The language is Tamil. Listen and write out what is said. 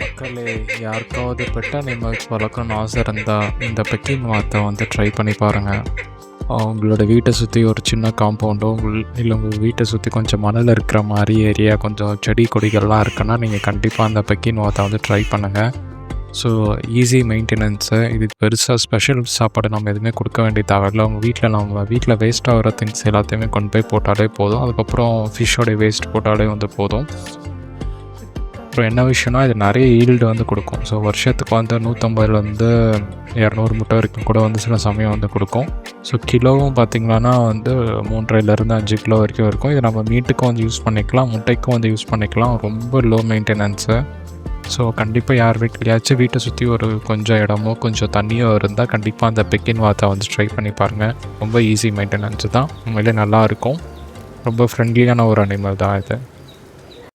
மக்களே யாருக்காவது பெட் அனிமல்ஸ் வளர்க்கணும்னு ஆசை இருந்தால் இந்த பெக்கிங் வாத்தை வந்து ட்ரை பண்ணி பாருங்கள் அவங்களோட வீட்டை சுற்றி ஒரு சின்ன காம்பவுண்டோ உங்கள் இல்லை உங்கள் வீட்டை சுற்றி கொஞ்சம் மணல் இருக்கிற மாதிரி ஏரியா கொஞ்சம் செடி கொடிகள்லாம் இருக்குன்னா நீங்கள் கண்டிப்பாக அந்த பெக்கின் வாத்தை வந்து ட்ரை பண்ணுங்கள் ஸோ ஈஸி மெயின்டெனன்ஸு இது பெருசாக ஸ்பெஷல் சாப்பாடு நம்ம எதுவுமே கொடுக்க வேண்டிய தேவையில்லை உங்கள் வீட்டில் நம்ம வீட்டில் வேஸ்ட் ஆகிற திங்ஸ் எல்லாத்தையுமே கொண்டு போய் போட்டாலே போதும். அதுக்கப்புறம் ஃபிஷ்ஷோடைய வேஸ்ட் போட்டாலே வந்து போதும். அப்புறம் என்ன விஷயம்னா இது நிறைய ஈல்டு வந்து கொடுக்கும். ஸோ வருஷத்துக்கு வந்து நூற்றம்பதுலேருந்து இரநூறு முட்டை வரைக்கும் கூட வந்து சில சமயம் வந்து கொடுக்கும். ஸோ கிலோவும் பார்த்திங்கன்னா வந்து மூன்றரைலேருந்து அஞ்சு கிலோ வரைக்கும் இருக்கும். இது நம்ம மீட்டுக்கும் வந்து யூஸ் பண்ணிக்கலாம் முட்டைக்கும் வந்து யூஸ் பண்ணிக்கலாம். ரொம்ப லோ மெயின்டெனன்ஸு ஸோ கண்டிப்பாக யார் வீட்லையாச்சும் வீட்டை சுற்றி ஒரு கொஞ்சம் இடமோ கொஞ்சம் தண்ணியோ இருந்தால் கண்டிப்பாக அந்த பெக்கின் வாத்தை வந்து ட்ரை பண்ணி பாருங்கள் ரொம்ப ஈஸி மெயின்டெனன்ஸ் தான். உண்மையிலே நல்லாயிருக்கும் ரொம்ப ஃப்ரெண்ட்லியான ஒரு அனிமல் தான் இது.